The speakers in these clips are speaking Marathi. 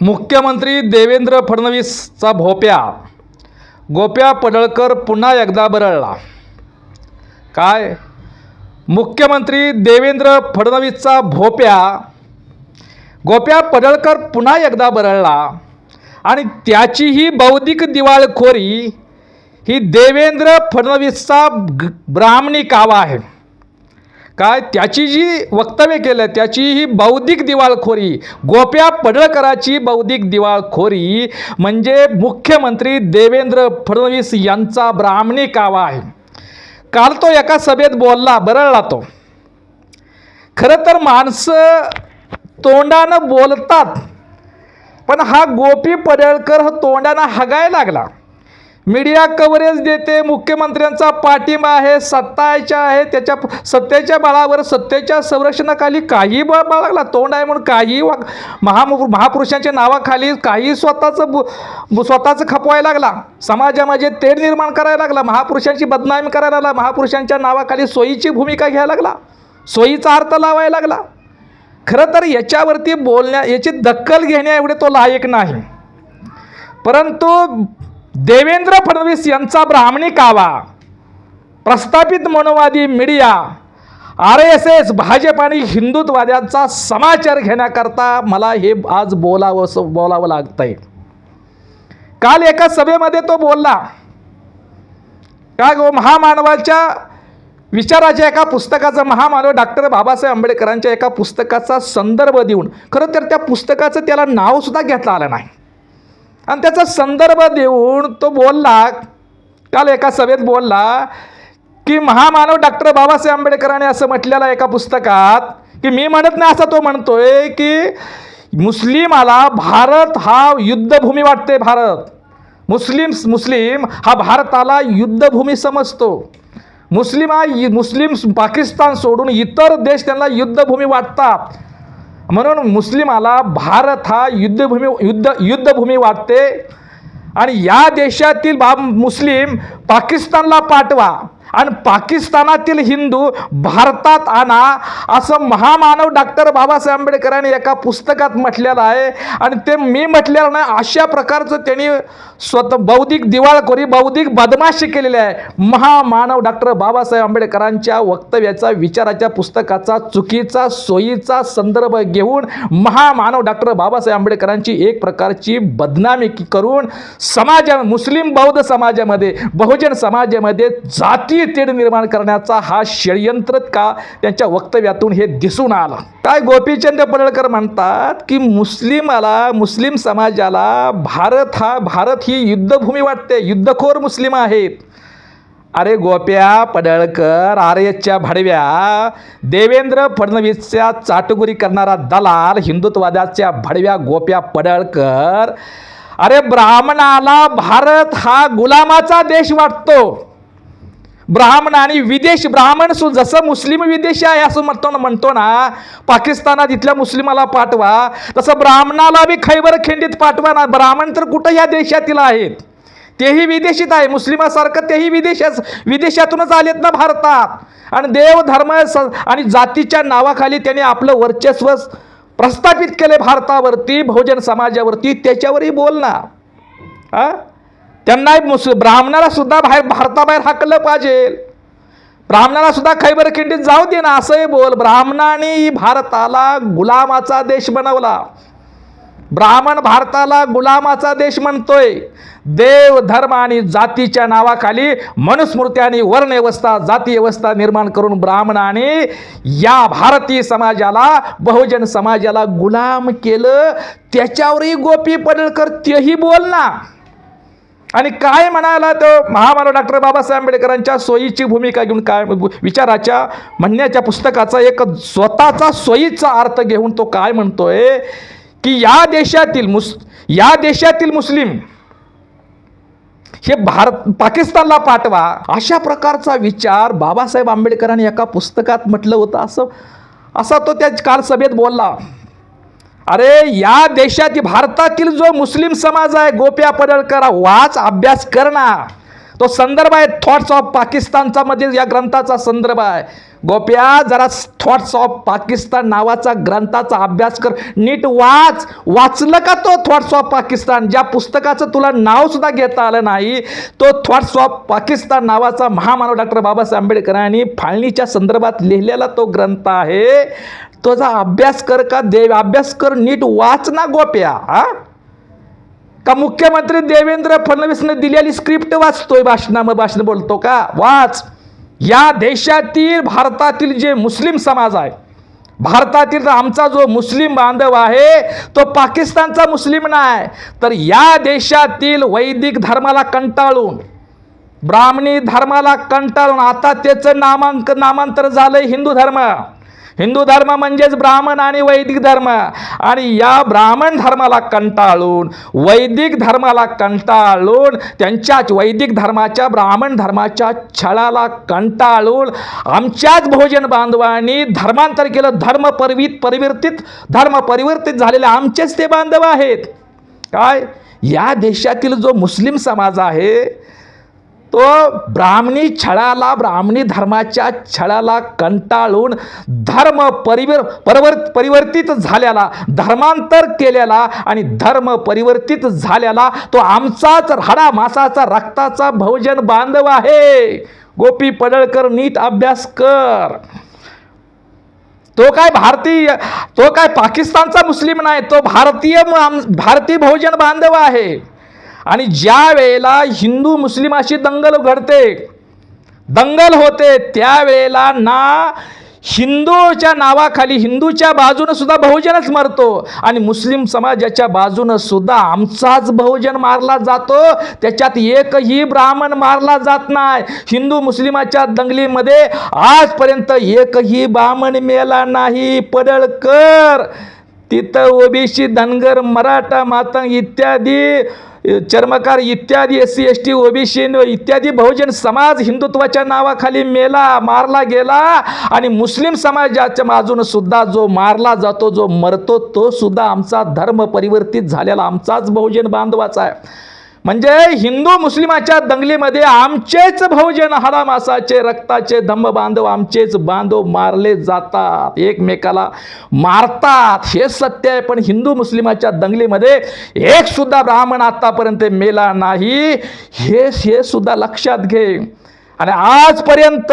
मुख्यमंत्री देवेंद्र फडणवीसचा भोप्या. गोप्या पडळकर पुन्हा एकदा बरळला. काय? मुख्यमंत्री देवेंद्र फडणवीसचा भोप्या. गोप्या पडळकर पुन्हा एकदा बरळला. आणि त्याची ही बौद्धिक दिवाळखोरी ही देवेंद्र फडणवीसचा ब्राह्मणी कावा आहे. काय? त्याची जी वक्तव्य केलं त्याची ही बौद्धिक दिवाळखोरी गोप्या पडळकराची बौद्धिक दिवाळखोरी म्हणजे मुख्यमंत्री देवेंद्र फडणवीस यांचा ब्राह्मणी कावा आहे काल तो एका सभेत बोलला बरळला तो. खरं तर माणसं तोंडानं बोलतात पण हा गोपी पडळकर हा तोंडानं हगाय लागला. मीडिया कव्हरेज देते मुख्यमंत्र्यांचा पाठिंबा आहे सत्ताच्या आहे त्याच्या सत्तेच्या बळावर सत्तेच्या संरक्षणाखाली काही बळ बाळगला तोंड आहे म्हणून काही वा महा महापुरुषांच्या नावाखाली काही स्वतःचं बु स्वतःचं खपवायला लागला. समाजामध्ये तेढ निर्माण करायला लागला महापुरुषांची बदनामी करायला लागला महापुरुषांच्या नावाखाली सोयीची भूमिका घ्यायला लागला सोयीचा अर्थ लावायला लागला. खरं तर याच्यावरती बोलण्या याची दखल घेण्या एवढे तो लायक नाही. परंतु देवेंद्र फडणवीस यांचा ब्राह्मणी कावा. प्रस्थापित मनोवादी media R S S Bhajap आणि हिंदुत्ववाद्यांचा समाचार घेण्याकरता मला हे आज बोलावं बोलावं लागतंय. काल एका सभेमध्ये तो बोलला का गो महामानवाच्या विचाराच्या एका पुस्तकाचा महामानव डॉक्टर बाबासाहेब आंबेडकरांच्या एका पुस्तकाचा संदर्भ देऊन खरं तर त्या पुस्तकाचं त्याला नावसुद्धा घेतलं आलं नाही. आणि त्याचा संदर्भ देऊन तो बोलला काल एका सभेत बोलला की महामानव डॉक्टर बाबासाहेब आंबेडकरांनी असं म्हटलेलं एका पुस्तकात की मी म्हणत नाही असं तो म्हणतोय की मुस्लिमाला भारत हा युद्धभूमी वाटते भारत. मुस्लिम मुस्लिम हा भारताला युद्धभूमी समजतो. मुस्लिम हा मुस्लिम पाकिस्तान सोडून इतर देश त्यांना युद्धभूमी वाटतात. म्हणून मुस्लिमाला भारत हा युद्धभूमी युद्ध युद्धभूमी वाटते. आणि या देशातील बा मुस्लिम पाकिस्तानला पाठवा. आणि पाकिस्तानातील हिंदू भारतात आणा असं महामानव डॉक्टर बाबासाहेब आंबेडकरांनी एका पुस्तकात म्हटलेलं आहे. आणि ते मी म्हटलेलं नाही अशा प्रकारचं त्यांनी स्वतः बौद्धिक दिवाळखोरी बौद्धिक बदमाशी केलेली आहे. महामानव डॉक्टर बाबासाहेब आंबेडकरांच्या वक्तव्याचा विचाराच्या पुस्तकाचा चुकीचा सोयीचा संदर्भ घेऊन महामानव डॉक्टर बाबासाहेब आंबेडकरांची एक प्रकारची बदनामी करून समाजा मुस्लिम बौद्ध समाजामध्ये बहुजन समाजामध्ये जाती जातीय तेढ निर्माण करण्याचा हा षडयंत्र का? त्यांच्या वक्तव्यातून हे दिसून आलं. काय गोपीचंद पडळकर म्हणतात की मुस्लिमाला मुस्लिम समाजाला भारत हा भारत ही युद्धभूमी वाटते. युद्धखोर मुस्लिम आहेत. अरे गोप्या पडळकर आर एसच्या भाडव्या देवेंद्र फडणवीसच्या चाटगुरी करणारा दलाल हिंदुत्ववादाच्या भडव्या गोप्या पडळकर. अरे ब्राह्मणाला भारत हा गुलामाचा देश वाटतो. ब्राह्मण आणि विदेश ब्राह्मण सु जसं मुस्लिम विदेशी आहे असं म्हणतो ना म्हणतो ना. पाकिस्तानात इथल्या मुस्लिमाला पाठवा. तसं ब्राह्मणाला बी खैबर खिंडीत पाठवा ना. ब्राह्मण तर कुठं या देशातील आहेत? तेही विदेशीत आहे. मुस्लिमासारखं तेही विदेशाच विदेशातूनच आलेत ना भारतात. आणि देव धर्म स आणि जातीच्या नावाखाली त्याने आपलं वर्चस्व प्रस्थापित केले भारतावरती बहुजन समाजावरती. त्याच्यावरही बोल ना. हां त्यांना मुस ब्राह्मणाला सुद्धा बाहेर भारताबाहेर हाकलं पाहिजे. ब्राह्मणाला सुद्धा खैबर खिंडीत जाऊ दे ना असंही बोल. ब्राह्मणाने भारताला गुलामाचा देश बनवला. ब्राह्मण भारताला गुलामाचा देश म्हणतोय. देव धर्म आणि जातीच्या नावाखाली मनुस्मृती आणि वर्णव्यवस्था जाती व्यवस्था निर्माण करून ब्राह्मणाने या भारतीय समाजाला बहुजन समाजाला गुलाम केलं. त्याच्यावरही गोपी पडळकर तेही बोल ना. आणि काय म्हणाला तर महामानव डॉक्टर बाबासाहेब आंबेडकरांच्या सोयीची भूमिका घेऊन काय विचाराच्या म्हणण्याच्या पुस्तकाचा एक स्वतःचा सोयीचा अर्थ घेऊन तो काय म्हणतोय? की या देशातील मुस या देशातील मुस्लिम हे भारत पाकिस्तानला पाठवा. अशा प्रकारचा विचार बाबासाहेब आंबेडकरांनी एका पुस्तकात म्हटलं होतं. असं असा तो त्या काल सभेत बोलला. अरे या देशातील भारतातील जो मुस्लिम समाज आहे गोप्या पडळकर वाच अभ्यास कर ना. तो संदर्भ आहे थॉट्स ऑफ पाकिस्तानचा मध्ये या ग्रंथाचा संदर्भ आहे. गोप्या जरा थॉट्स ऑफ पाकिस्तान नावाचा ग्रंथाचा अभ्यास कर. नीट वाच. वाचलं का तो थॉट्स ऑफ पाकिस्तान ज्या पुस्तकाचं तुला नाव सुद्धा घेता आलं नाही तो थॉट्स ऑफ पाकिस्तान नावाचा महामानव डॉक्टर बाबासाहेब आंबेडकरांनी फाळणीच्या संदर्भात लिहिलेला तो ग्रंथ आहे. तुझा अभ्यास कर का देव? अभ्यास कर नीट वाच ना गोप्या हा? का मुख्यमंत्री देवेंद्र फडणवीसने दिलेली स्क्रिप्ट वाचतोय? भाषणामध्ये भाषण बोलतो का? वाच. या देशातील भारतातील जे मुस्लिम समाज आहे भारतातील आमचा जो मुस्लिम बांधव आहे तो पाकिस्तानचा मुस्लिम नाही. तर या देशातील वैदिक धर्माला कंटाळून ब्राह्मणी धर्माला कंटाळून आता त्याचं नामांक नामांतर झालंय हिंदू धर्म. हिंदू धर्म म्हणजेच ब्राह्मण आणि वैदिक धर्म. आणि या ब्राह्मण धर्माला कंटाळून वैदिक धर्माला कंटाळून त्यांच्याच वैदिक धर्माच्या ब्राह्मण धर्माच्या छळाला कंटाळून आमच्याच भोजन बांधवांनी धर्मांतर केलं धर्म परिवित परिवर्तित धर्म परिवर्तित झालेले आमचेच ते बांधव आहेत. काय? या देशातील जो मुस्लिम समाज आहे तो ब्राह्मणी छळाला ब्राह्मणी धर्माच्या छळाला कंटाळून धर्म परिवर परवर परिवर्तित झालेला धर्मांतर केलेला आणि धर्म परिवर्तित झालेला तो आमचाच हाडा मासाचा रक्ताचा भोजन बांधव आहे. गोपी पडळकर नीट अभ्यास कर. तो काय भारतीय तो काय पाकिस्तानचा मुस्लिम नाही तो भारतीय म- भारतीय भोजन बांधव आहे. आणि ज्या वेळेला हिंदू मुस्लिमाशी दंगल घडते दंगल होते त्यावेळेला ना हिंदूच्या नावाखाली हिंदूच्या बाजूनं सुद्धा बहुजनच मरतो. आणि मुस्लिम समाजाच्या बाजूनं सुद्धा आमचाच बहुजन मारला जातो. त्याच्यात एकही ब्राह्मण मारला जात नाही. हिंदू मुस्लिमाच्या दंगलीमध्ये आजपर्यंत एकही ब्राह्मण मेला नाही. पडळकर तिथं ओबीसी धनगर मराठा मातंग इत्यादी चर्मकार इत्यादी S C S T OBC इत्यादी बहुजन समाज हिंदुत्वाच्या नावाखाली मेला मारला गेला. आणि मुस्लिम समाजाच्या बाजूनं सुद्धा जो मारला जातो जो मरतो तो सुद्धा आमचा धर्म परिवर्तित झालेला आमचाच बहुजन बांधवाचा आहे. म्हणजे हिंदू मुस्लिमाच्या दंगलीमध्ये आमचेच बहुजन हाडामासाचे रक्ताचे धम्म बांधव आमचेच बांधव मारले जातात. एकमेकाला मारतात. हे सत्य आहे पण हिंदू मुस्लिमाच्या दंगलीमध्ये एक सुद्धा ब्राह्मण आतापर्यंत मेला नाही. हे हे सुद्धा लक्षात घे. आणि आजपर्यंत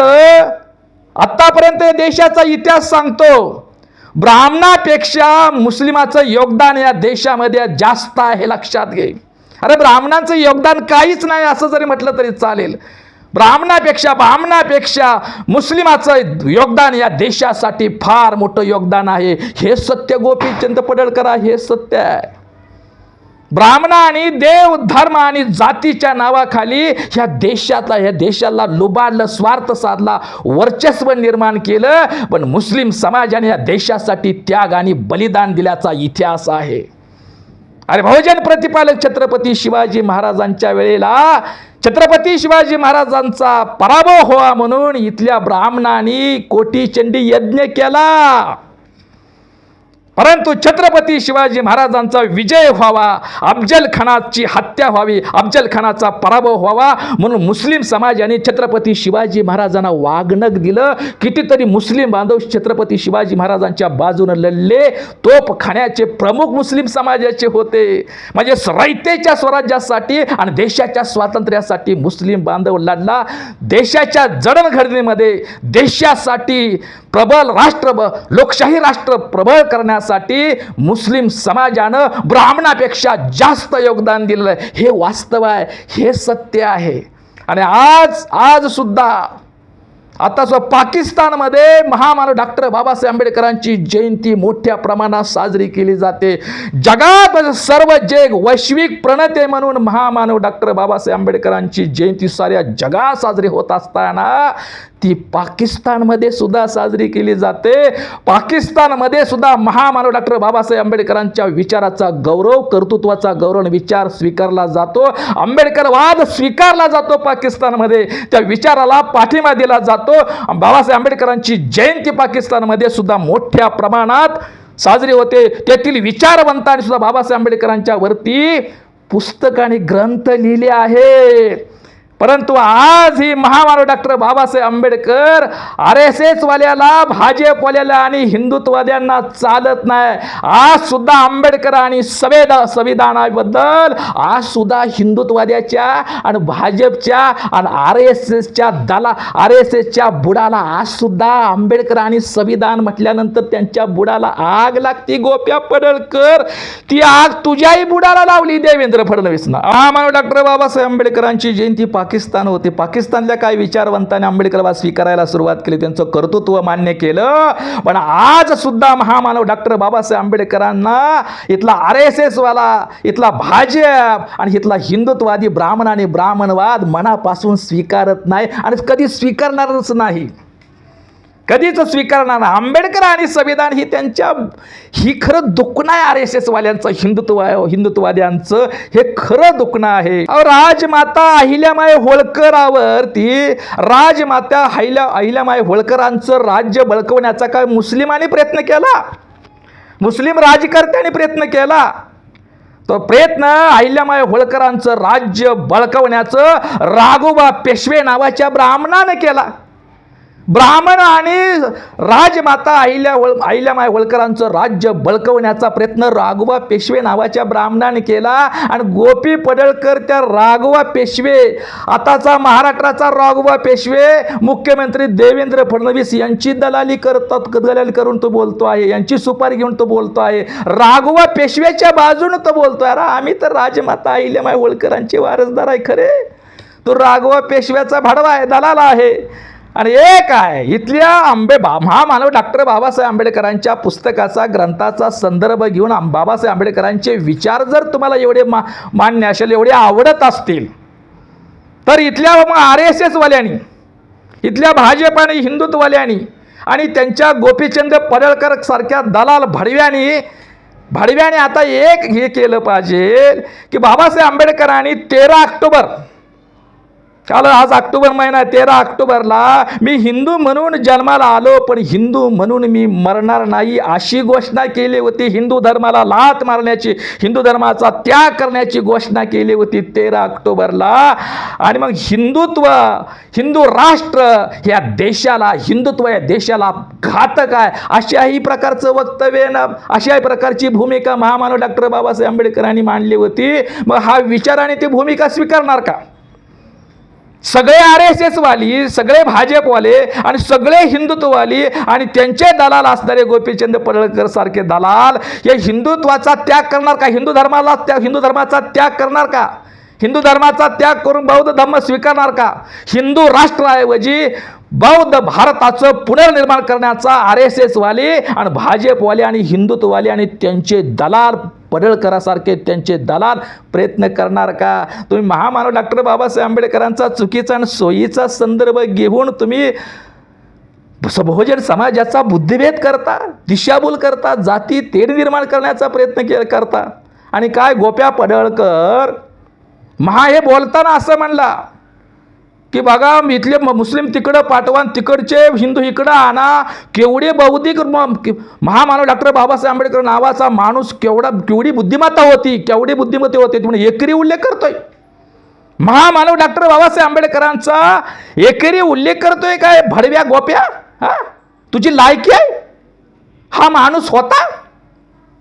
आत्तापर्यंत देशाचा इतिहास सांगतो ब्राह्मणापेक्षा मुस्लिमाचं योगदान या देशामध्ये जास्त आहे हे लक्षात घे. अरे ब्राह्मणांचं योगदान काहीच नाही असं जरी म्हटलं तरी चालेल. ब्राह्मणापेक्षा ब्राह्मणापेक्षा मुस्लिमाचं योगदान या देशासाठी फार मोठं योगदान आहे. हे सत्य गोपीचंद पडळकर हे सत्य आहे. ब्राह्मणाने देव धर्म आणि जातीच्या नावाखाली ह्या देशातला ह्या देशाला लुबाडलं स्वार्थ साधला वर्चस्व निर्माण केलं. पण मुस्लिम समाजाने या देशासाठी त्याग आणि बलिदान दिल्याचा इतिहास आहे. अरे बहुजन प्रतिपालक छत्रपती शिवाजी महाराजांच्या वेळेला छत्रपती शिवाजी महाराजांचा पराभव व्हावा म्हणून इथल्या ब्राह्मणांनी कोटीचंडी यज्ञ केला. परंतु छत्रपती शिवाजी महाराजांचा विजय व्हावा अफजल खानाची हत्या व्हावी अफजल खानाचा पराभव व्हावा म्हणून मुस्लिम समाजाने छत्रपती शिवाजी महाराजांना वागणक दिलं. कितीतरी मुस्लिम बांधव छत्रपती शिवाजी महाराजांच्या बाजूनं लढले. तोप खाण्याचे प्रमुख मुस्लिम समाजाचे होते. म्हणजे रयतेच्या स्वराज्यासाठी आणि देशाच्या स्वातंत्र्यासाठी मुस्लिम बांधव लढला. देशाच्या जडणघडणीमध्ये देशासाठी प्रबल राष्ट्र लोकशाही राष्ट्र प्रबळ करण्यासाठी मुस्लिम समाजानं ब्राह्मणापेक्षा जास्त योगदान दिलेलं आहे. हे वास्तव आहे. हे सत्य आहे. आणि आज आज सुद्धा आता जो पाकिस्तानमध्ये महामानव डॉक्टर बाबासाहेब आंबेडकरांची जयंती मोठ्या प्रमाणात साजरी केली जाते. जगात सर्व जग वैश्विक प्रणते म्हणून महामानव डॉक्टर बाबासाहेब आंबेडकरांची जयंती साऱ्या जगात साजरी होत असताना ती पाकिस्तानमध्ये सुद्धा साजरी केली जाते. पाकिस्तानमध्ये सुद्धा महामानव डॉक्टर बाबासाहेब आंबेडकरांच्या विचाराचा गौरव कर्तृत्वाचा गौरव विचार स्वीकारला जातो. आंबेडकरवाद स्वीकारला जातो पाकिस्तानमध्ये. त्या विचाराला पाठिंबा दिला जातो. जातो बाबासाहेब आंबेडकरांची जयंती पाकिस्तानमध्ये सुद्धा मोठ्या प्रमाणात साजरी होते. तेथील विचारवंतांनी सुद्धा बाबासाहेब आंबेडकरांच्या वरती पुस्तक आणि ग्रंथ लिहिले आहेत. परंतु आज ही महामानव doctor Babasaheb Ambedkar R S S वाल्याला भाजपवाल्याला आणि हिंदुत्ववाद्यांना चालत नाही. आज सुद्धा आंबेडकर आणि संवेदा संविधानाबद्दल आज सुद्धा हिंदुत्ववाद्याच्या आणि भाजपच्या आणि आर एस एसच्या दला आर एस एसच्या बुडाला आज सुद्धा आंबेडकर आणि संविधान म्हटल्यानंतर त्यांच्या बुडाला आग लागती. गोप्या पडळकर ती आग तुझ्याही बुडाला लावली देवेंद्र फडणवीसनं. महामानव डॉक्टर बाबासाहेब आंबेडकरांची जयंती पाकिस्तान होते. पाकिस्तानच्या काही विचारवंतांनी आंबेडकरवाद स्वीकारायला सुरुवात केली? त्यांचं कर्तृत्व मान्य केलं. पण आज सुद्धा महामानव डॉक्टर बाबासाहेब आंबेडकरांना इथला आर एस एस वाला इथला भाजप आणि इथला हिंदुत्ववादी ब्राह्मण आणि ब्राह्मणवाद मनापासून स्वीकारत नाही आणि कधी स्वीकारणारच नाही. कधीच स्वीकारणार नाही. आंबेडकर आणि संविधान ही त्यांच्या ही खरं दुखणं आहे आर एस एसवाल्यांचं हिंदुत्व हिंदुत्ववाद्यांचं. हे खरं दुखणं आहे. राजमाता अहिल्यामाई होळकरावरती राजमाता अहिल्या अहिल्यामाई होळकरांचं राज्य बळकवण्याचा काय मुस्लिमांनी प्रयत्न केला? मुस्लिम राजकर्त्यांनी प्रयत्न केला? तो प्रयत्न अहिल्यामाई होळकरांचं राज्य बळकवण्याचं राघोबा पेशवे नावाच्या ब्राह्मणानं केला. ब्राह्मण आणि राजमाता अहिल्या होळ अहिल्यामाई होळकरांचं राज्य बळकवण्याचा प्रयत्न राघोबा पेशवे नावाच्या ब्राह्मणाने केला आणि गोपी पडळकर त्या राघोबा पेशवे आताचा महाराष्ट्राचा राघोबा पेशवे मुख्यमंत्री देवेंद्र फडणवीस यांची दलाली करतात दलाली करून तो बोलतो आहे यांची सुपारी घेऊन तो बोलतो आहे राघोबा पेशव्याच्या बाजून तो बोलतो आहे. आम्ही तर राजमाता अहिल्यामाई होळकरांचे वारसदार आहे खरे. तो राघोबा पेशव्याचा भाडवा आहे दलाल आहे. आणि एक आहे इथल्या आंबे बा महामानव डॉक्टर बाबासाहेब आंबेडकरांच्या पुस्तकाचा ग्रंथाचा संदर्भ घेऊन बाबासाहेब आंबेडकरांचे विचार जर तुम्हाला एवढे मा मान्य असेल एवढे आवडत असतील तर इथल्या मग आर एस एसवाल्यांनी इथल्या भाजप आणि हिंदुत्ववाल्यांनी आणि त्यांच्या गोपीचंद पडळकर सारख्या दलाल भडव्यांनी भडव्याने आता एक हे केलं पाहिजे की बाबासाहेब आंबेडकरांनी तेरा ऑक्टोबर काल आज ऑक्टोबर महिना आहे, तेरा ऑक्टोबरला मी हिंदू म्हणून जन्माला आलो पण हिंदू म्हणून मी मरणार नाही अशी घोषणा केली होती. हिंदू धर्माला लात मारण्याची हिंदू धर्माचा त्याग करण्याची घोषणा केली होती तेरा ऑक्टोबरला. आणि मग हिंदुत्व हिंदू राष्ट्र ह्या देशाला हिंदुत्व या देशाला घातक आहे. अशाही प्रकारचं वक्तव्य ना अशाही प्रकारची भूमिका महामानव डॉक्टर बाबासाहेब आंबेडकरांनी मांडली होती. मग हा विचाराने ती भूमिका स्वीकारणार का? सगळे आर एस एसवाली सगळे भाजपवाले आणि सगळे हिंदुत्ववाली आणि त्यांचे दलाल असणारे गोपीचंद पडळकर सारखे दलाल हे हिंदुत्वाचा त्याग करणार का? हिंदू धर्माला त्या हिंदू धर्माचा त्याग करणार का? हिंदू धर्माचा त्याग करून बौद्ध धर्म स्वीकारणार का? हिंदू राष्ट्राऐवजी बौद्ध भारताचं पुनर्निर्माण करण्याचा आर एस एसवाले आणि भाजपवाले आणि हिंदुत्ववाले आणि त्यांचे दलाल पडळकरासारखे त्यांचे दलाल प्रयत्न करणार का? तुम्ही महामानव डॉक्टर बाबासाहेब आंबेडकरांचा चुकीचा आणि सोयीचा संदर्भ घेऊन तुम्ही बहुजन समाजाचा बुद्धिभेद करता दिशाभूल करता जाती तेढ निर्माण करण्याचा प्रयत्न के करता. आणि काय गोप्या पडळकर? महा हे बोलताना असं म्हणला की बघा इथले म- मुस्लिम तिकडं पाठवा तिकडचे हिंदू इकडं आणा. केवढे बौद्धिक महामानव डॉक्टर बाबासाहेब आंबेडकर नावाचा माणूस केवढा केवढी बुद्धिमत्ता होती केवढी बुद्धिमत्ता होती म्हणून एकरी उल्लेख करतोय. महामानव डॉक्टर बाबासाहेब आंबेडकरांचा एकेरी उल्लेख करतोय काय? भडव्या गोप्या? हा? तुझी लायकी आहे? हा माणूस होता?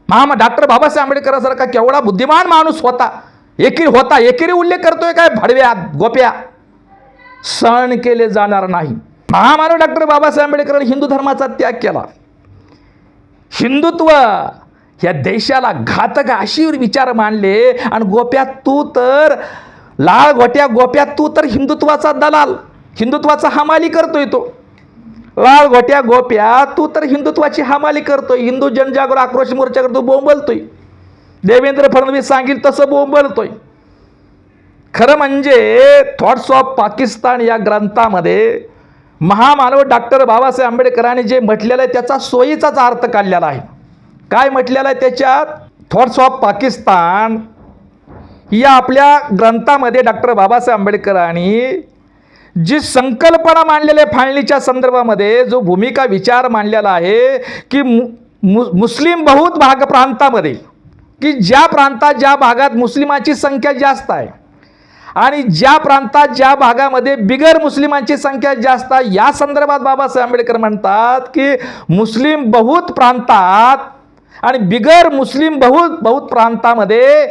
महा डॉक्टर बाबासाहेब आंबेडकरांसारखा केवढा बुद्धिमान माणूस होता? एकेरी होता एकेरी उल्लेख करतोय काय? भडव्या गोप्या. सहन केले जाणार नाही. महामानव डॉक्टर बाबासाहेब आंबेडकरांनी हिंदू धर्माचा त्याग केला. हिंदुत्व या देशाला घातक अशी विचार मांडले आणि गोप्या तू तर लाल गोट्या गोप्या तू तर हिंदुत्वाचा दलाल. हिंदुत्वाचा हमाली करतोय तो. लाल गोट्या गोप्या तू तर हिंदुत्वाची हमाली करतोय. हिंदू जनजागर आक्रोश मोर्चाकडे तू बोंबलतोय. देवेंद्र फडणवीस सांगेल तसं बोंबलतोय. खरं म्हणजे थॉट्स ऑफ पाकिस्तान या ग्रंथामध्ये महामानव डॉक्टर बाबासाहेब आंबेडकरांनी जे म्हटलेलं आहे त्याचा सोयीचाच अर्थ काढलेला आहे. काय म्हटलेलं आहे त्याच्यात? Thoughts of Pakistan. या आपल्या ग्रंथामध्ये डॉक्टर बाबासाहेब आंबेडकरांनी जी संकल्पना मांडलेल्या आहे फाळणीच्या संदर्भामध्ये जो भूमिका विचार मांडलेला आहे की मु मु मुस्लिम बहुत भाग प्रांतामध्ये की ज्या प्रांतात ज्या भागात मुस्लिमाची संख्या जास्त आहे आणि ज्या प्रांतात ज्या भागामध्ये बिगर मुस्लिमांची संख्या जास्त या संदर्भात बाबासाहेब आंबेडकर म्हणतात की मुस्लिम बहुत प्रांतात आणि बिगर मुस्लिम बहुत बहुत प्रांतामध्ये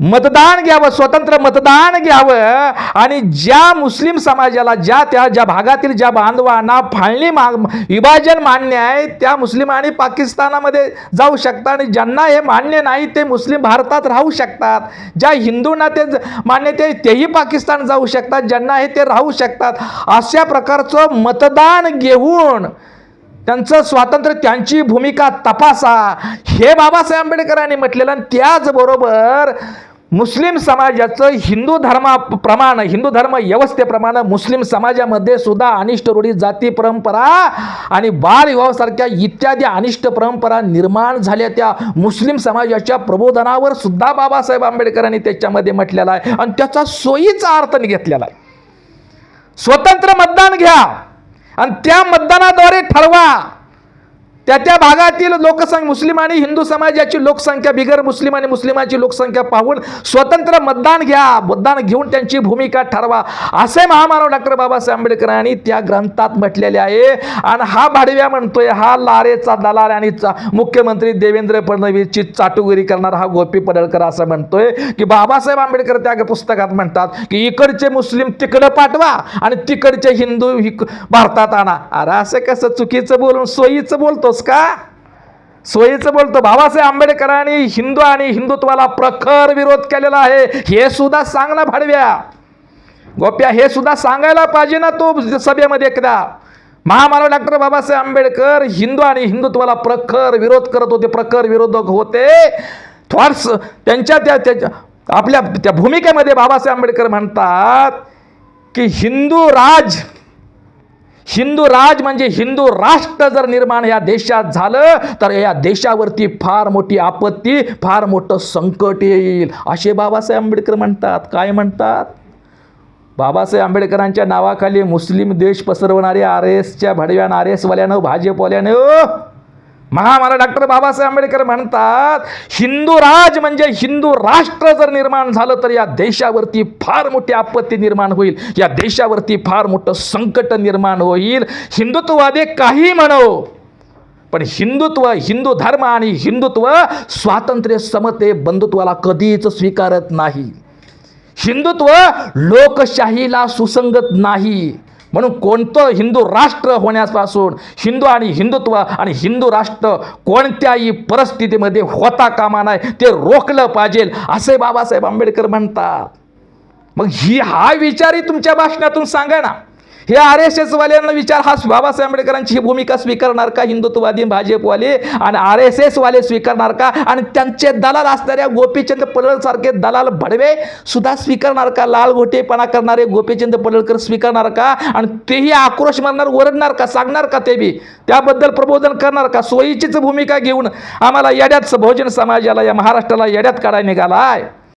मतदान घ्यावं स्वतंत्र मतदान घ्यावं. आणि ज्या मुस्लिम समाजाला ज्या त्या ज्या भागातील ज्या बांधवांना फाळणी मा विभाजन मान्य आहे त्या मुस्लिम आणि पाकिस्तानामध्ये जाऊ शकतात आणि ज्यांना हे मान्य नाही ते मुस्लिम भारतात राहू शकतात. ज्या हिंदूंना ते मान्य ते तेही पाकिस्तान जाऊ शकतात ज्यांना हे ते राहू शकतात. अशा प्रकारचं मतदान घेऊन त्यांचं स्वातंत्र्य त्यांची भूमिका तपासा. हे बाबासाहेब आंबेडकरांनी म्हटलेलं आणि त्याचबरोबर मुस्लिम समाजाचं हिंदू धर्माप्रमाणे हिंदू धर्म व्यवस्थेप्रमाणे मुस्लिम समाजामध्ये सुद्धा अनिष्ट रूढी जाती परंपरा आणि बालविवाहासारख्या इत्यादी अनिष्ट परंपरा निर्माण झाल्या त्या मुस्लिम समाजाच्या प्रबोधनावर सुद्धा बाबासाहेब आंबेडकरांनी त्याच्यामध्ये म्हटलेला आहे. आणि त्याचा सोयीचा अर्थ घेतलेला आहे. स्वतंत्र मतदान घ्या आणि त्या मतदानाद्वारे ठरवा. त्या त्या भागातील लोकसंख्या मुस्लिम आणि हिंदू समाजाची लोकसंख्या बिगर मुस्लिम आणि मुस्लिमांची लोकसंख्या पाहून स्वतंत्र मतदान घ्या. मतदान घेऊन त्यांची भूमिका ठरवा. असे महामानव डॉक्टर बाबासाहेब आंबेडकरांनी त्या ग्रंथात म्हटलेले आहे. आणि हा भाडव्या म्हणतोय हा लारेचा दलाल आणि चा- मुख्यमंत्री देवेंद्र फडणवीसची चाटुगिरी करणारा हा गोपी पडळकर असं म्हणतोय की बाबासाहेब आंबेडकर त्या पुस्तकात म्हणतात की इकडचे मुस्लिम तिकडं पाठवा आणि तिकडचे हिंदू भारतात आणा. अरे असं कसं चुकीचं बोलून सोयीचं बोलतोस का? सोयीचं बोलतो. बाबासाहेब आंबेडकरांनी हिंदू आणि हिंदुत्वाला प्रखर विरोध केलेला आहे. हे सुद्धा सांग ना भाडव्या. गोप्या हे सुद्धा सांगायला पाहिजे ना तो सभेमध्ये एकदा. महामानव डॉक्टर बाबासाहेब आंबेडकर हिंदू आणि हिंदुत्वाला प्रखर विरोध करत होते प्रखर विरोधक होते. थॉट्स त्यांच्या त्या त्याच्या आपल्या त्या भूमिकेमध्ये बाबासाहेब आंबेडकर म्हणतात की हिंदू राज हिंदू राज म्हणजे हिंदू राष्ट्र जर निर्माण या देशात झालं तर या देशावरती फार मोठी आपत्ती फार मोठं संकट येईल. असे बाबासाहेब आंबेडकर म्हणतात. काय म्हणतात? बाबासाहेब आंबेडकरांच्या नावाखाली मुस्लिम देश पसरवणारे आर एसच्या भडव्यानं आर एसवाल्यानं भाजपवाल्यानं महामानव डॉक्टर बाबासाहेब आंबेडकर म्हणतात हिंदू राज म्हणजे हिंदू राष्ट्र जर निर्माण झालं तर या देशावरती फार मोठी आपत्ती निर्माण होईल. या देशावरती फार मोठं संकट निर्माण होईल. हिंदुत्ववादी काही म्हणो पण हिंदुत्व हिंदू धर्म आणि हिंदुत्व स्वातंत्र्य समते बंधुत्वाला कधीच स्वीकारत नाही. हिंदुत्व लोकशाहीला सुसंगत नाही. म्हणून कोणतं हिंदू राष्ट्र होण्यापासून हिंदू आणि हिंदुत्व आणि हिंदू राष्ट्र कोणत्याही परिस्थितीमध्ये होता कामा नाही ते रोखलं पाहिजे असे बाबासाहेब आंबेडकर म्हणतात. मग ही हा विचारही तुमच्या भाषणातून सांगा ना. हे आर एस एसवाल्यांना विचार हा बाबासाहेब आंबेडकरांची ही भूमिका स्वीकारणार का? हिंदुत्ववादी भाजपवाले आणि आर एस एसवाले स्वीकारणार का? आणि त्यांचे दलाल असणाऱ्या गोपीचंद पडळसारखे दलाल भडवे सुद्धा स्वीकारणार का? लाल घोटेपणा करणारे गोपीचंद पडळकर स्वीकारणार का? आणि तेही आक्रोश मारणार ओरडणार का? सांगणार का ते बी? त्याबद्दल प्रबोधन करणार का? सोयीचीच भूमिका घेऊन आम्हाला येड्यात भोजन समाजाला या महाराष्ट्राला येड्यात काढायला आहे